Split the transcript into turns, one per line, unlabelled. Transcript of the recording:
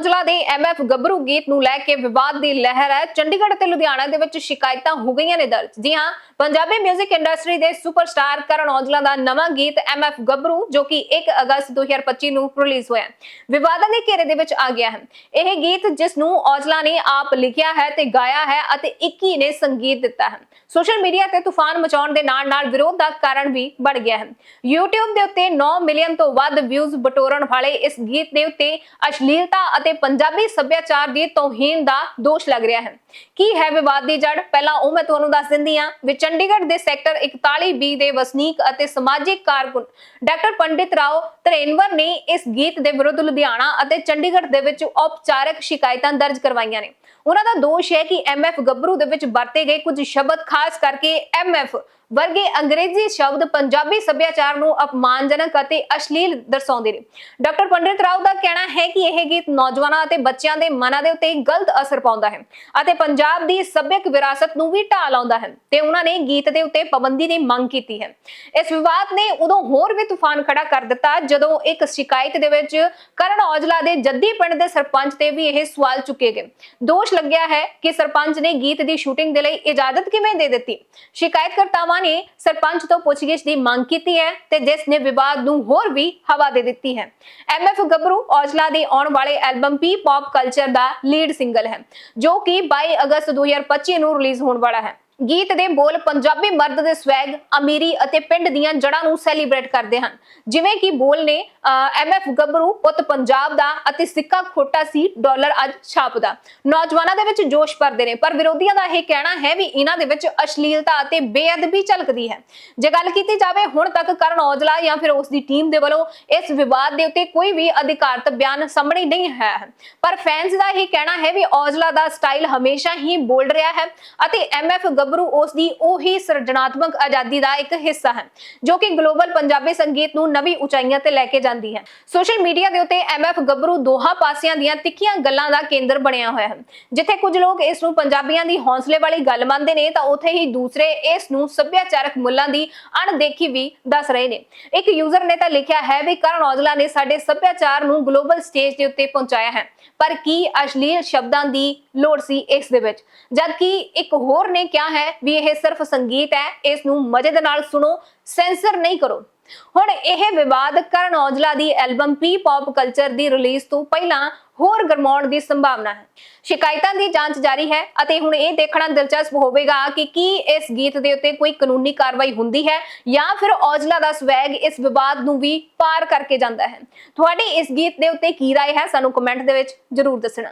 ਔਜਲਾ ਦੇ ਐਮਐਫ ਗੱਭਰੂ ਗੀਤ ਨੂੰ ਲੈ ਕੇ ਵਿਵਾਦ ਦੀ ਲਹਿਰ ਹੈ। ਚੰਡੀਗੜ੍ਹ ਅਤੇ ਲੁਧਿਆਣਾ ਦੇ ਵਿੱਚ ਸ਼ਿਕਾਇਤਾਂ ਹੋ ਗਈਆਂ ਨੇ ਦਰਜ। ਜੀ ਹਾਂ, ਪੰਜਾਬੀ 뮤직 ਇੰਡਸਟਰੀ ਦੇ ਸੁਪਰਸਟਾਰ ਕਰਨ ਔਜਲਾ ਦਾ ਨਵਾਂ ਗੀਤ ਐਮਐਫ ਗੱਭਰੂ, ਜੋ ਕਿ 1 ਅਗਸਤ 2025 ਨੂੰ ਰਿਲੀਜ਼ ਹੋਇਆ ਵਿਵਾਦਾਂ ਦੇ ਘੇਰੇ ਦੇ ਵਿੱਚ ਆ ਗਿਆ ਹੈ। ਇਹ ਗੀਤ ਜਿਸ ਨੂੰ ਔਜਲਾ ਨੇ ਆਪ ਲਿਖਿਆ ਹੈ ਤੇ ਗਾਇਆ ਹੈ ਅਤੇ 21 ਨੇ ਸੰਗੀਤ ਦਿੱਤਾ ਹੈ। ਸੋਸ਼ਲ ਮੀਡੀਆ ਤੇ ਤੂਫਾਨ ਮਚਾਉਣ ਦੇ ਨਾਲ ਨਾਲ ਵਿਰੋਧ ਦਾ ਕਾਰਨ ਵੀ ਬਣ ਗਿਆ ਹੈ। YouTube ਦੇ ਉੱਤੇ 9 ਮਿਲੀਅਨ ਤੋਂ ਵੱਧ ਵਿਊਜ਼ ਬਟੋਰਨ ਵਾਲੇ ਇਸ ਗੀਤ ਦੇ ਉੱਤੇ ਅਸ਼ਲੀਲਤਾ ਅਤੇ ਪੰਜਾਬੀ ਸੱਭਿਆਚਾਰ ਦੀ ਤੋਹੀਨ ਦਾ ਦੋਸ਼ ਲੱਗ ਰਿਹਾ ਹੈ। ਕੀ ਹੈ ਵਿਵਾਦ ਦੀ ਜੜ? ਪਹਿਲਾਂ ਉਹ ਮੈਂ ਤੁਹਾਨੂੰ ਦੱਸ ਦਿੰਦੀ ਹਾਂ ਵੀ ਚੰਡੀਗੜ੍ਹ ਦੇ ਸੈਕਟਰ 41B ਦੇ ਵਸਨੀਕ ਅਤੇ ਸਮਾਜਿਕ ਕਾਰਕੁਨ ਡਾਕਟਰ ਪੰਡਿਤ ਰਾਓ ਤਰੇਨਵਰ ਨੇ ਇਸ ਗੀਤ ਦੇ ਵਿਰੁੱਧ ਲੁਧਿਆਣਾ ਅਤੇ ਚੰਡੀਗੜ੍ਹ ਦੇ ਵਿੱਚ ਔਪਚਾਰਕ ਸ਼ਿਕਾਇਤਾਂ ਦਰਜ ਕਰਵਾਈਆਂ ਨੇ। ਉਹਨਾਂ ਦਾ ਦੋਸ਼ ਹੈ ਕਿ ਐਮਐਫ ਗੱਭਰੂ ਦੇ ਵਿੱਚ ਵਰਤੇ ਗਏ ਕੁਝ ਸ਼ਬਦ, ਖਾਸ ਕਰਕੇ ਐਮਐਫ ਵਰਗੇ ਅੰਗਰੇਜ਼ੀ ਸ਼ਬਦ ਪੰਜਾਬੀ ਸੱਭਿਆਚਾਰ ਨੂੰ ਅਪਮਾਨਜਨਕ ਅਤੇ ਅਸ਼ਲੀਲ ਦਰਸਾਉਂਦੇ ਨੇ। ਡਾਕਟਰ ਪੰਡਿਤ ਰਾਓ ਦਾ ਕਹਿਣਾ ਹੈ ਕਿ ਇਹ ਗੀਤ ਨੌਜਵਾਨ ਅਤੇ ਬੱਚਿਆਂ ਦੇ ਮਨਾਂ ਦੇ ਉੱਤੇ ਗਲਤ ਅਸਰ ਪਾਉਂਦਾ ਹੈ ਅਤੇ ਪੰਜਾਬ ਦੀ ਸੱਭਿਅਕ ਵਿਰਾਸਤ ਨੂੰ ਵੀ ਢਾਹ ਲਾਉਂਦਾ ਹੈ ਤੇ ਉਹਨਾਂ ਨੇ ਗੀਤ ਦੇ ਉੱਤੇ ਪਾਬੰਦੀ ਦੀ ਮੰਗ ਕੀਤੀ ਹੈ। ਇਸ ਵਿਵਾਦ ਨੇ ਉਦੋਂ ਹੋਰ ਵੀ ਤੂਫਾਨ ਖੜਾ ਕਰ ਦਿੱਤਾ ਜਦੋਂ ਇੱਕ ਸ਼ਿਕਾਇਤ ਦੇ ਵਿੱਚ ਕਰਨ ਔਜਲਾ ਦੇ ਜੱਦੀ ਪਿੰਡ ਦੇ ਸਰਪੰਚ ਤੇ ਵੀ ਇਹ ਸਵਾਲ ਚੁੱਕੇ ਗਏ। ਦੋਸ਼ ਲੱਗਿਆ ਹੈ ਕਿ ਸਰਪੰਚ ਨੇ ਗੀਤ ਦੀ ਸ਼ੂਟਿੰਗ ਦੇ ਲਈ ਇਜਾਜ਼ਤ ਕਿਵੇਂ ਦੇ ਦਿੱਤੀ? ਸ਼ਿਕਾਇਤਕਰਤਾਵਾਂ ਨੇ ਸਰਪੰਚ ਤੋਂ ਪੁੱਛਗਿੱਛ ਦੀ ਮੰਗ ਕੀਤੀ ਹੈ ਤੇ ਜਿਸ ਨੇ ਵਿਵਾਦ ਨੂੰ ਹੋਰ ਵੀ ਹਵਾ ਦੇ ਦਿੱਤੀ ਹੈ। ਐਮਐਫ ਗੱਭਰੂ ਔਜਲਾ ਦੇ ਆਉਣ ਵਾਲੇ ਐਲਬਮ ਪੀ ਪੌਪ ਕਲਚਰ ਦਾ ਲੀਡ ਸਿੰਗਲ ਹੈ, ਜੋ ਕਿ 22 ਅਗਸਤ 2025 ਨੂੰ ਰਿਲੀਜ਼ ਹੋਣ ਵਾਲਾ ਹੈ। ਗੀਤ ਦੇ ਬੋਲ ਪੰਜਾਬੀ ਮਰਦ ਦੇ ਸਵੈਗ, ਅਮੀਰੀ ਅਤੇ ਪਿੰਡ ਦੀਆਂ ਜੜ੍ਹਾਂ ਨੂੰ ਸੈਲੀਬ੍ਰੇਟ ਕਰਦੇ ਹਨ। ਜਿਵੇਂ ਕਿ ਬੋਲ ਨੇ ਐਮਐਫ ਗੱਭਰੂ ਪੁੱਤ ਪੰਜਾਬ ਦਾ ਅਤੇ ਸਿੱਕਾ ਖੋਟਾ ਸੀ ਡਾਲਰ ਅੱਜ ਛਾਪਦਾ ਨੌਜਵਾਨਾਂ ਦੇ ਵਿੱਚ ਜੋਸ਼ ਭਰਦੇ ਨੇ, ਪਰ ਵਿਰੋਧੀਆਂ ਦਾ ਇਹ ਕਹਿਣਾ ਹੈ ਵੀ ਇਹਨਾਂ ਦੇ ਵਿੱਚ ਅਸ਼ਲੀਲਤਾ ਅਤੇ ਬੇਅਦਬੀ ਝਲਕਦੀ ਹੈ। ਜੇ ਗੱਲ ਕੀਤੀ ਜਾਵੇ ਹੁਣ ਤੱਕ ਕਰਨ ਔਜਲਾ ਜਾਂ ਫਿਰ ਉਸ ਦੀ ਟੀਮ ਦੇ ਵੱਲੋਂ, ਇਸ ਵਿਵਾਦ ਦੇ ਉੱਤੇ ਕੋਈ ਵੀ ਅਧਿਕਾਰਤ ਬਿਆਨ ਸਾਹਮਣੇ ਨਹੀਂ ਹੈ। ਪਰ ਫੈਨਸ ਦਾ ਇਹ ਕਹਿਣਾ ਹੈ ਵੀ ਔਜਲਾ ਦਾ ਸਟਾਈਲ ਹਮੇਸ਼ਾ ਹੀ ਬੋਲ ਰਿਹਾ ਹੈ ਅਤੇ ਐਮਐਫ ਗੱਭਰੂ ਉਸ ਦੀ ਉਹੀ ਸਿਰਜਣਾਤਮਕ ਆਜ਼ਾਦੀ ਦਾ ਇੱਕ ਹਿੱਸਾ ਹੈ ਜੋ ਕਿ ਗਲੋਬਲ ਪੰਜਾਬੀ ਸੰਗੀਤ ਨੂੰ ਨਵੀਂ ਉਚਾਈਆਂ ਤੇ ਲੈ ਕੇ ਜਾਂਦੀ ਹੈ। ਸੋਸ਼ਲ ਮੀਡੀਆ ਦੇ ਉੱਤੇ ਐਮਐਫ ਗੱਭਰੂ ਦੋਹਾਂ ਪਾਸਿਆਂ ਦੀਆਂ ਤਿੱਖੀਆਂ ਗੱਲਾਂ ਦਾ ਕੇਂਦਰ ਬਣਿਆ ਹੋਇਆ ਹੈ ਜਿੱਥੇ ਕੁਝ ਲੋਕ ਇਸ ਨੂੰ ਪੰਜਾਬੀਆਂ ਦੀ ਹੌਸਲੇ ਵਾਲੀ ਗੱਲ ਮੰਨਦੇ ਨੇ, ਤਾਂ ਉੱਥੇ ਹੀ ਦੂਸਰੇ ਇਸ ਨੂੰ ਸੱਭਿਆਚਾਰਕ ਮੁੱਲਾਂ ਦੀ ਅਣਦੇਖੀ ਵੀ ਦੱਸ ਰਹੇ ਨੇ। ਇੱਕ ਯੂਜ਼ਰ ਨੇ ਤਾਂ ਲਿਖਿਆ ਹੈ ਵੀ ਕਰਨ ਔਜਲਾ ਨੇ ਸਾਡੇ ਸੱਭਿਆਚਾਰ ਨੂੰ ਗਲੋਬਲ ਸਟੇਜ ਦੇ ਉੱਤੇ ਪਹੁੰਚਾਇਆ ਹੈ। ਪਰ ਕੀ ਅਸ਼ਲੀਲ ਸ਼ਬਦਾਂ ਦੀ ਲੋੜ ਸੀ ਇਸ ਦੇ ਵਿੱਚ? ਜਦਕਿ ਇੱਕ ਹੋਰ ਨੇ ਕਿਹਾ ਹੈ ਹੈ ਵੀ ਇਹ ਸਿਰਫ ਸੰਗੀਤ ਹੈ ਇਸ ਨੂੰ ਮਜ਼ੇ ਦੇ ਨਾਲ ਸੁਣੋ ਸੈਂਸਰ ਨਹੀਂ ਕਰੋ ਹੁਣ ਇਹ ਵਿਵਾਦ ਕਰਨ ਔਜਲਾ ਦੀ ਐਲਬਮ ਪੀ ਪੌਪ ਕਲਚਰ ਦੀ ਰਿਲੀਜ਼ ਤੋਂ ਪਹਿਲਾਂ ਹੋਰ ਗਰਮਾਉਣ ਦੀ ਸੰਭਾਵਨਾ ਹੈ ਸ਼ਿਕਾਇਤਾਂ ਦੀ ਜਾਂਚ ਜਾਰੀ ਹੈ ਅਤੇ ਹੁਣ ਇਹ ਦੇਖਣਾ ਦਿਲਚਸਪ ਹੋਵੇਗਾ ਕਿ ਕੀ ਇਸ ਗੀਤ ਦੇ ਉੱਤੇ ਕੋਈ ਕਾਨੂੰਨੀ ਕਾਰਵਾਈ ਹੁੰਦੀ ਹੈ ਜਾਂ ਫਿਰ ਔਜਲਾ ਦਾ ਸਵੈਗ ਇਸ ਵਿਵਾਦ ਨੂੰ ਵੀ ਪਾਰ ਕਰਕੇ ਜਾਂਦਾ ਹੈ ਤੁਹਾਡੀ ਇਸ ਗੀਤ ਦੇ ਉੱਤੇ ਕੀ رائے ਹੈ ਸਾਨੂੰ ਕਮੈਂਟ ਦੇ ਵਿੱਚ ਜਰੂਰ ਦੱਸਣਾ